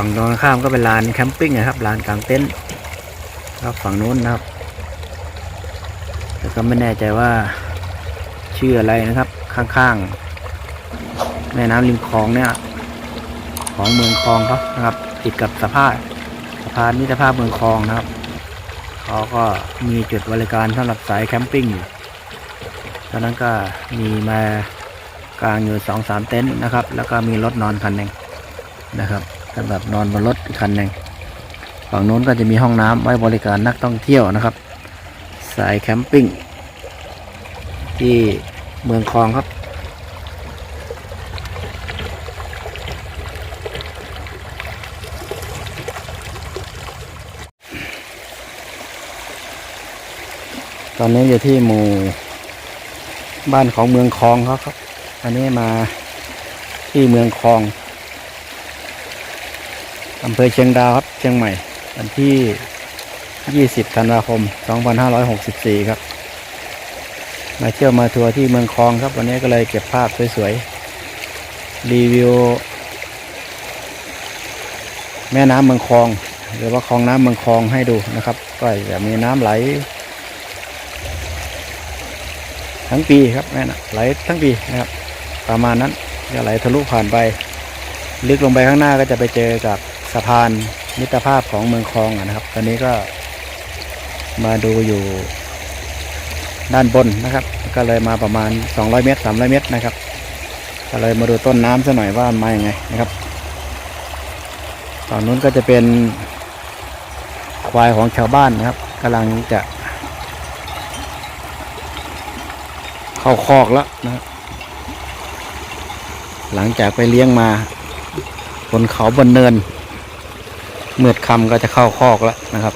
ฝั่งตรงข้ามก็เป็นลานแคมปิ้งนะครับลานกลางเต็นท์ครับฝั่งนู้นนะครับแต่ก็ไม่แน่ใจว่าชื่ออะไรนะครับ ข้างๆแม่น้ำริมคลองเนี่ย ของเมืองคลองเขานะครับ ติดกับสะพานสะพานมิตรภาพเมืองคลองนะครับเขาก็มีจุดบริการสำหรับสายแคมปิ้งอยู่ตอนนั้นก็มีมากลางอยู่สองสามเต็นท์นะครับ แล้วก็มีรถนอนคันหนึ่งนะครับ สำหรับนอนบนรถอีกคันหนึ่งฝั่งนู้นก็จะมีห้องน้ำไว้บริการนักท่องเที่ยวนะครับ สายแคมปิ้งที่เมืองคลองครับ ตอนนี้อยู่ที่หมู่บ้านของเมืองคลองเขาครับ อันนี้มาที่เมืองคลอง อำเภอเชียงดาวครับ เชียงใหม่ วันที่ 20 ธันวาคม 2564 ครับ มาเที่ยวมาทัวร์ที่เมืองคลองครับ วันนี้ก็เลยเก็บภาพสวยๆ รีวิว แม่น้ำเมืองคลอง หรือว่าคลองน้ำเมืองคลองให้ดูนะครับ ก็จะมีน้ำไหล ทั้งปีครับแม่นะไหลทั้งปีนะครับ ประมาณนั้นจะไหลทะลุผ่านไป ลึกลงไปข้างหน้าก็จะไปเจอกับะพานมิตรภาพของเมืองคลองอะนะครับ ตอนนี้ก็มาดูอยู่ด้านบนนะครับ ก็เลยมาประมาณ 200 เมตร 300 เมตรนะครับ ก็เลยมาดูต้นน้ำซะหน่อยว่ามาอย่างไงนะครับฝั่งนู้นก็จะเป็นควายของชาวบ้านนะครับกำลังจะ เข้าคอกแล้วนะหลังจากไปเลี้ยงมาบนเขาบนเนิน เมื่อคำก็จะเข้าคอกแล้วนะครับ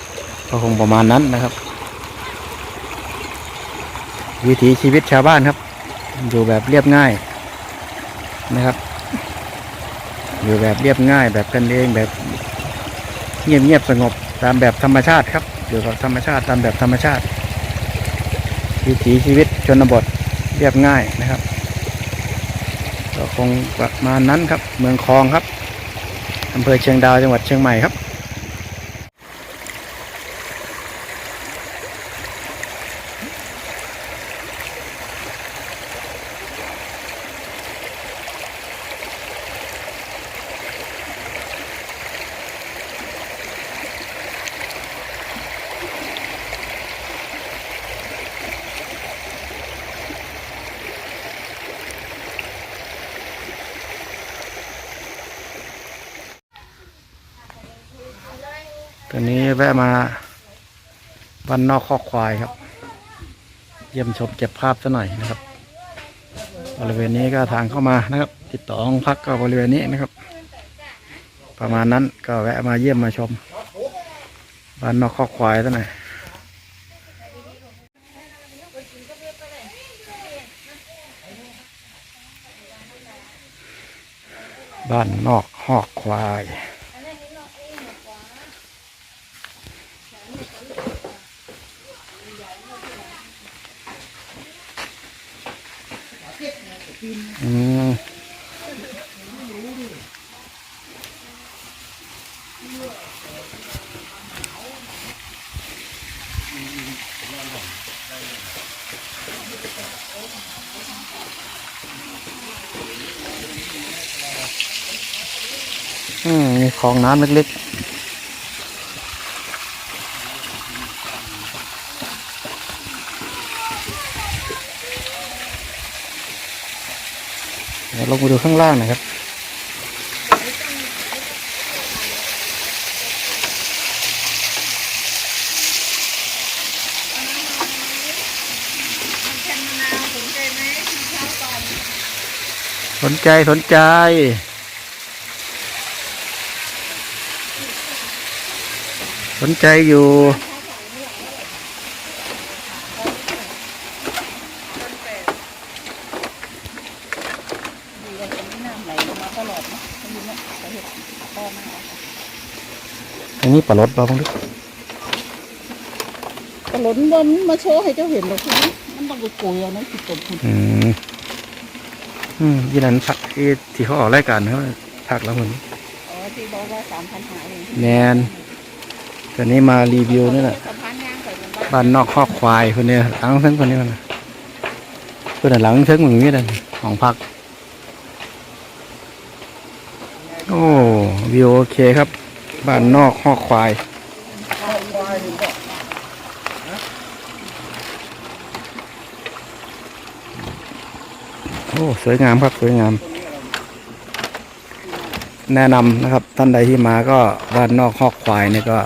ก็คงประมาณนั้นนะครับ วิถีชีวิตชาวบ้านครับ อยู่แบบเรียบง่ายนะครับ อยู่แบบเรียบง่ายแบบกันเองแบบเงียบเงียบสงบตามแบบธรรมชาติครับอยู่กับธรรมชาติตามแบบธรรมชาติ วิถีชีวิตชนบทเรียบง่ายนะครับก็คงประมาณนั้นครับ เมืองคลองครับอำเภอเชียงดาวจังหวัดเชียงใหม่ครับ ตอนนี้แวะมาบ้านนอกคอควายครับ เยี่ยมชมเก็บภาพซะหน่อยนะครับ บริเวณนี้ก็ทางเข้ามานะครับ ติดต่อห้องพักก็บริเวณนี้นะครับ ประมาณนั้นก็แวะมาเยี่ยมมาชมบ้านนอกคอควายซะหน่อยบ้านนอกคอกควาย อืมอืมมีคลองน้ำเล็กๆเดี๋ยว ลงไปดูข้างล่างหนะครับ สนใจสนใจ สนใจอยู่ อันนี้ปลาลดเราบ้างดิตลนบนมาโชว์ให้เจ้าเห็นหรอกคุณมันต้องไปโกยเอานะติดตบคุณอืมอืมยี่นั้นพักที่ที่เขาออกรายการเขาพักแล้วมันอ๋อที่บอกว่าสามพันหาเองแมนตอนนี้มารีวิวนี่แหละสะพานย่างไปเป็นบ้านบ้านนอกคอกควายคนนี้หลังเส้นคนนี้มันน่ะเพื่อนหลังเส้นเหมือนนี้เลยของพัก โอ้วิวโอเคครับ บ้านนอกคอกควาย โอ้ สวยงามครับ สวยงาม แนะนำนะครับ ท่านใดที่มาก็บ้านนอกคอกควายเนี่ยก็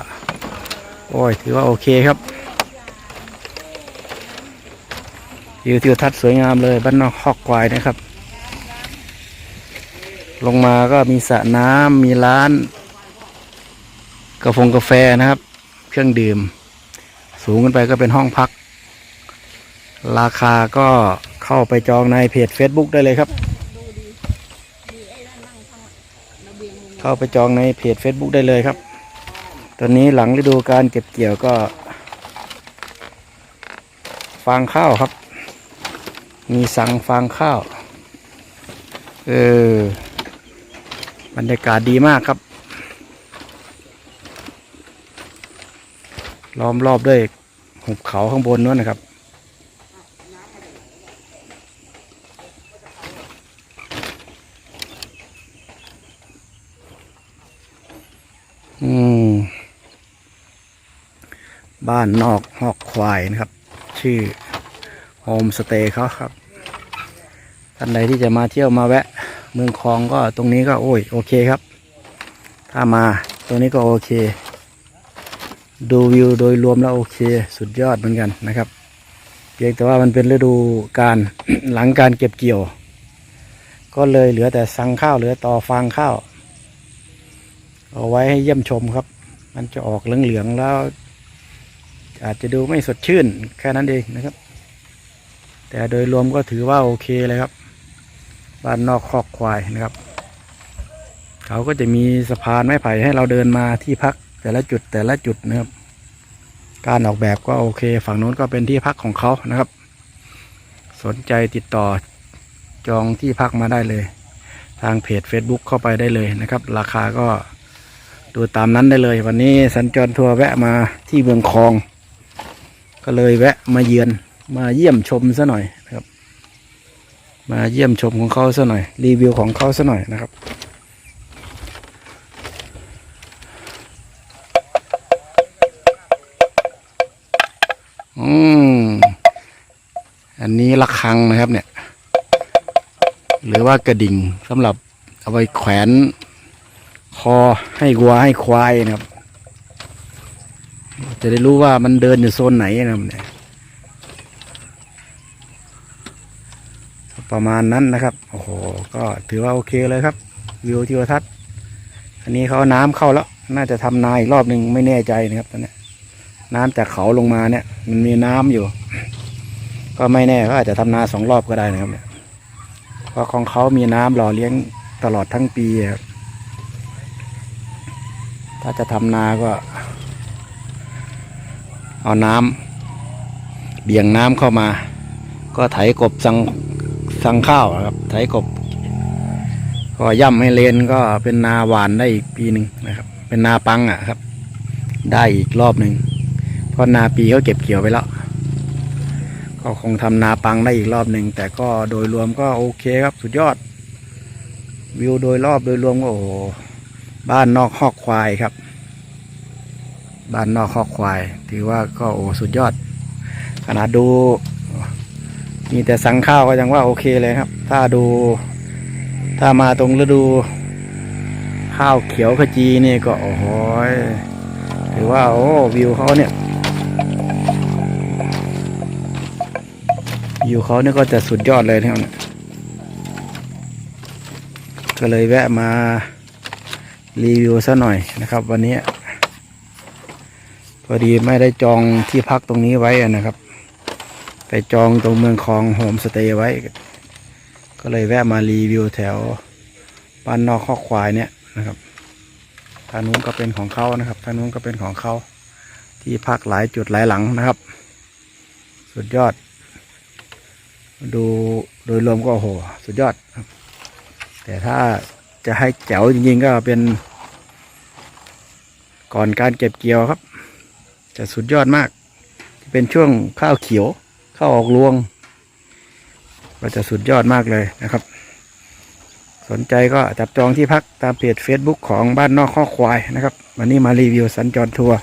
โอ้ย ถือว่าโอเคครับวิวทิวทัศน์สวยงามเลยบ้านนอกคอกควายนะครับ ลงมาก็มีสระน้ำมีร้าน กาแฟกาแฟนะครับ เครื่องดื่ม สูงขึ้นไปก็เป็นห้องพัก ราคาก็เข้าไปจองในเพจ Facebook ได้เลยครับ เข้าไปจองในเพจ Facebook ได้เลยครับ ตอนนี้หลังฤดูการเก็บเกี่ยวก็ ฟางข้าวครับ มีสั่งฟางข้าว เออบรรยากาศดีมากครับ ล้อมรอบด้วยหุบเขาข้างบนนู้นนะครับ อืม บ้านนอกหอกควายนะครับ ชื่อโฮมสเตย์เขาครับท่านใดที่จะมาเที่ยวมาแวะ เมืองคลองก็ตรงนี้ก็โอ้ยโอเคครับ ถ้ามาตรงนี้ก็โอเค ดูวิวโดยรวมแล้วโอเค สุดยอดเหมือนกันนะครับเพียงแต่ว่ามันเป็นฤดูการหลังการเก็บเกี่ยว ก็เลยเหลือแต่สังข้าวเหลือต่อฟางข้าว เอาไว้ให้เยี่ยมชมครับ มันจะออกเหลืองๆแล้ว อาจจะดูไม่สดชื่นแค่นั้นเองนะครับ แต่โดยรวมก็ถือว่าโอเคเลยครับ บ้านนอกคอกควายนะครับ เขาก็จะมีสะพานไม้ไผ่ให้เราเดินมาที่พัก แต่ละจุดแต่ละจุดนะครับ การออกแบบก็โอเค ฝั่งนู้นก็เป็นที่พักของเขานะครับ สนใจติดต่อจองที่พักมาได้เลย ทางเพจ Facebook เข้าไปได้เลยนะครับ ราคาก็ดูตามนั้นได้เลย วันนี้สัญจรทัวร์แวะมาที่เมืองคลอง ก็เลยแวะมาเยือนมาเยี่ยมชมซะหน่อยนะครับ มาเยี่ยมชมของเขาซะหน่อย รีวิวของเขาซะหน่อยนะครับ นี้ระฆังนะครับ เนี่ย หรือว่ากระดิ่งสำหรับเอาไว้แขวนคอให้วัวให้ควายนะครับ จะได้รู้ว่ามันเดินอยู่โซนไหนนะครับเนี่ยประมาณนั้นนะครับ โอ้โห ก็ถือว่าโอเคเลยครับ วิวทิวทัศน์ อันนี้เขาน้ำเข้าแล้ว น่าจะทำนาอีกรอบหนึ่งไม่แน่ใจนะครับตอนนี้น้ำจากเขาลงมาเนี่ย มันมีน้ำอยู่ ก็ไม่แน่ก็อาจจะทำนาสองรอบก็ได้นะครับเนี่ยเพราะของเขามีน้ำหล่อเลี้ยงตลอดทั้งปีครับถ้าจะทำนาก็ เอาน้ำเบี่ยงน้ำเข้ามา ก็ไถกบสังสังข้าวครับ ไถกบ ก็ย่ำให้เลนก็เป็นนาหวานได้อีกปีหนึ่งนะครับ เป็นนาปังอะครับ ได้อีกรอบหนึ่งเพราะนาปีเขาเก็บเกี่ยวไปแล้ว ก็คงทำนาปังได้อีกรอบหนึ่งแต่ก็โดยรวมก็โอเคครับสุดยอด วิวโดยรอบโดยรวมก็โอ้บ้านนอกคอกควายครับ บ้านนอกคอกควาย ถือว่าก็โอ้สุดยอด ขนาดดู มีแต่สังข้าวก็ยังว่าโอเคเลยครับ ถ้าดู ถ้ามาตรงฤดู ข้าวเขียวขจีนี่ก็โอ้โหยถือว่าโอ้วิวเขาเนี่ย วิวเขาเนี่ยก็จะสุดยอดเลยนะครับเนี่ยก็เลยแวะมารีวิวซะหน่อยนะครับ วันนี้พอดีไม่ได้จองที่พักตรงนี้ไว้นะครับ ไปจองตรงเมืองคลองโฮมสเตย์ไว้ ก็เลยแวะมารีวิวแถวบ้านนอกข้อกควายเนี่ยนะครับทางนู้นก็เป็นของเขานะครับทางนู้นก็เป็นของเขาที่พักหลายจุดหลายหลังนะครับ สุดยอด ดูโดยรวมก็โอโหสุดยอดครับ แต่ถ้าจะให้แจ๋วจริงๆก็เป็นก่อนการเก็บเกี่ยวครับ จะสุดยอดมาก เป็นช่วงข้าวเขียว ข้าวออกรวง ก็จะสุดยอดมากเลยนะครับ สนใจก็จับจองที่พักตามเพจ Facebook ของบ้านนอกข้อควายนะครับ วันนี้มารีวิวสัญจรทัวร์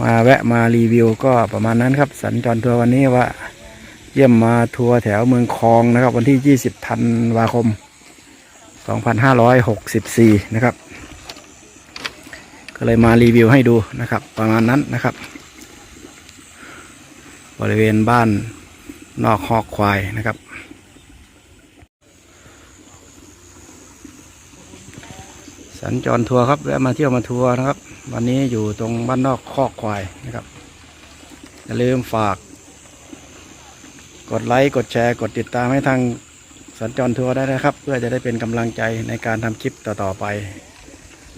มาแวะมารีวิวก็ประมาณนั้นครับ สัญจรทัวร์วันนี้ว่า เยี่ยมมาทัวร์แถวเมืองคลองนะครับ วันที่ 20ธันวาคม 2564 นะครับ ก็เลยมารีวิวให้ดูนะครับ ประมาณนั้นนะครับ บริเวณบ้านนอกคอกควายนะครับ สัญจรทัวร์ครับแวะมาเที่ยวมาทัวร์นะครับ วันนี้อยู่ตรงบ้านนอกคอกควายนะครับอย่าลืมฝาก กดไลค์ กดแชร์ กดติดตามให้ทางสัญจรทัวร์ได้นะครับ เพื่อจะได้เป็นกำลังใจในการทำคลิปต่อๆไป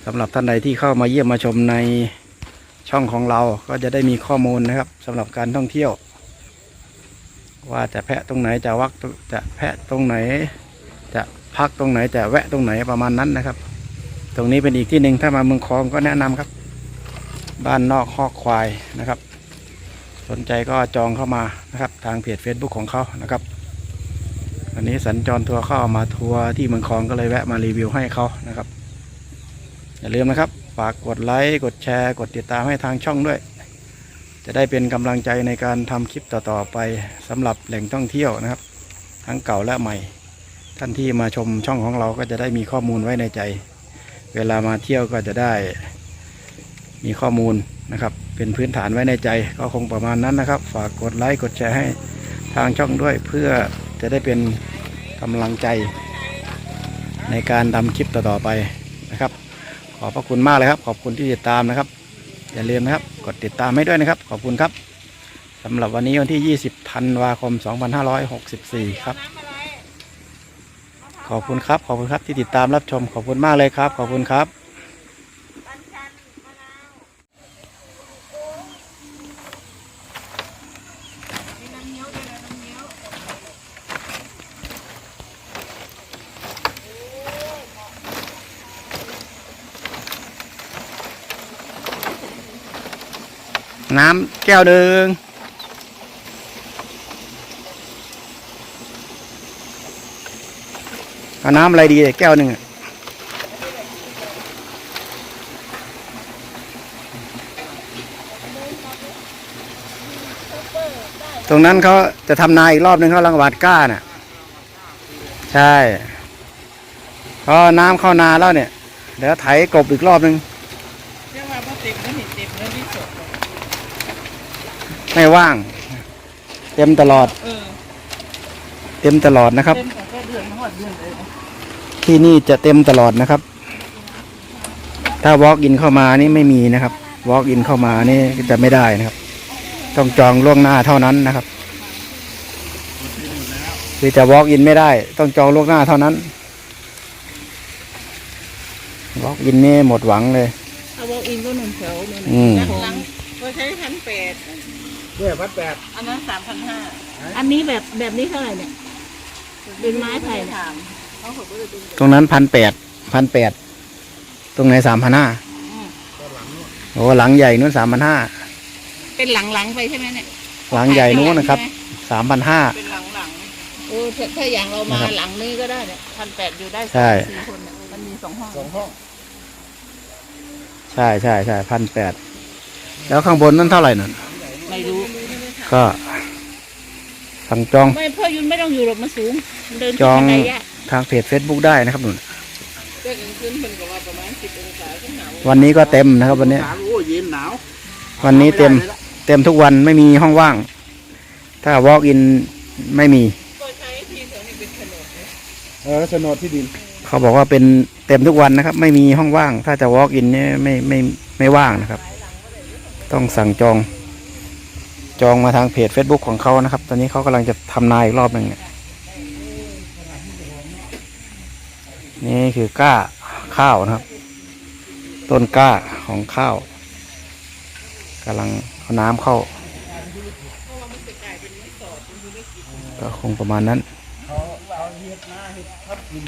สำหรับท่านใดที่เข้ามาเยี่ยมมาชมในช่องของเราก็จะได้มีข้อมูลนะครับสำหรับการท่องเที่ยว ว่าจะแพะตรงไหนจะวักจะแพะตรงไหน จะพักตรงไหนจะแวะตรงไหนประมาณนั้นนะครับ ตรงนี้เป็นอีกที่หนึ่งถ้ามาเมืองคลองก็แนะนำครับ บ้านนอกคอกควายนะครับ สนใจก็จองเข้ามานะครับ ทางเพจ Facebook ของเขานะครับวันนี้สัญจรทัวร์เข้ามาทัวร์ที่เมืองคลองก็เลยแวะมารีวิวให้เขานะครับ อย่าลืมนะครับ ฝากกดไลค์กดแชร์ กดติดตามให้ทางช่องด้วย จะได้เป็นกำลังใจในการทำคลิปต่อๆไปสำหรับแหล่งท่องเที่ยวนะครับ ทั้งเก่าและใหม่ ท่านที่มาชมช่องของเราก็จะได้มีข้อมูลไว้ในใจ เวลามาเที่ยวก็จะได้มีข้อมูลนะครับ เป็นพื้นฐานไว้ในใจ ก็คงประมาณนั้นนะครับ ฝากกดไลค์กดแชร์ให้ทางช่องด้วยเพื่อจะได้เป็นกำลังใจ ในการทำคลิปต่อๆไปนะครับ ขอบพระคุณมากเลยครับ ขอบคุณที่ติดตามนะครับ อย่าลืมนะครับ กดติดตามให้ด้วยนะครับ ขอบคุณครับสำหรับวันนี้วันที่ 20ธันวาคม 2564 ครับขอบคุณครับ ขอบคุณครับที่ติดตามรับชม ขอบคุณมากเลยครับ ขอบคุณครับ น้ำแก้วหนึ่งเอาน้ำอะไรดีแก้วหนึ่งอะตรงนั้นเขาจะทำนาอีกรอบหนึ่งเขาลังหวาดก้าน่ะ ใช่พอน้ำเข้านาแล้วเนี่ย เดี๋ยวไถกบอีกรอบหนึ่ง เรียกว่าบ่เต็มแล้วนี่เต็มแล้วนี่สด ไม่ว่าง เต็มตลอด เออเต็มตลอดนะครับ เต็มแต่แค่เดือนหอดเดือนเลยนะที่นี่จะเต็มตลอดนะครับ ถ้า walk in เข้ามานี่ไม่มีนะครับ walk in เข้ามานี่จะไม่ได้นะครับ ต้องจองล่วงหน้าเท่านั้นนะครับคือจะ walk in ไม่ได้ ต้องจองล่วงหน้าเท่านั้น walk in นี่หมดหวังเลย เอาวอลอินก็หนึ่งแถวเนี่ยอืมนะหลังก็ใช้พันแปด เนี่ยพัดแปดอันนั้นสามพันห้าอันนี้แบบแบบนี้เท่าไหร่เนี่ย เป็นไม้ไผ่เนี่ย ถามเขาบอกว่าจะดูตรงนั้นพันแปดพันแปดตรงไหนสามพันห้าโอ้หลังใหญ่นู้นสามพันห้าเป็นหลังๆไปใช่ไหมเนี่ยหลังใหญ่นู้นนะครับสามพันห้า เป็นหลังๆเออถ้าถ้าอย่างเรามานะครับหลังนี้ก็ได้เนี่ยพันแปดอยู่ได้ใช่สามสี่คนเนี่ยมันมีสองห้องสองห้องใช่ใช่ใช่พันแปดแล้วข้างบนนั่นเท่าไหร่นั่น ไม่รู้ ก็สั่งจองไม่พ่อยุนไม่ต้องอยู่หรอกมันสูงมันเดินจองขึ้นบันไดยากทางเพจ Facebook ได้นะครับนุ่นก็ขึ้นเพิ่นก็ว่าประมาณสิบองศาขึ้นหนาววันนี้ก็เต็มนะครับ วันนี้หนาวโอ้ยเย็นหนาววันนี้เต็มไได้ลยละเต็มทุกวันไม่มีห้องว่าง ถ้า walk in ไม่มี ก็ใช้ที่แถวนี้เป็นถนนเลยเออโฉนดที่ดินเขาบอกว่าเป็นเต็มทุกวันนะครับ ไม่มีห้องว่าง ถ้าจะ walk in เนี่ยไม่ไม่ไม่ว่างนะครับ ต้องสั่งจอง จองมาทางเพจ Facebook ของเขานะครับ ตอนนี้เขากำลังจะทำนายอีกรอบหนึ่งเนี่ยนี่คือก้าข้าวนะครับ ต้นก้าของข้าวกำลังเอาน้ำเข้า ก็คงประมาณนั้นเขาเอาเฮ็ดนาเฮ็ดพัดกิน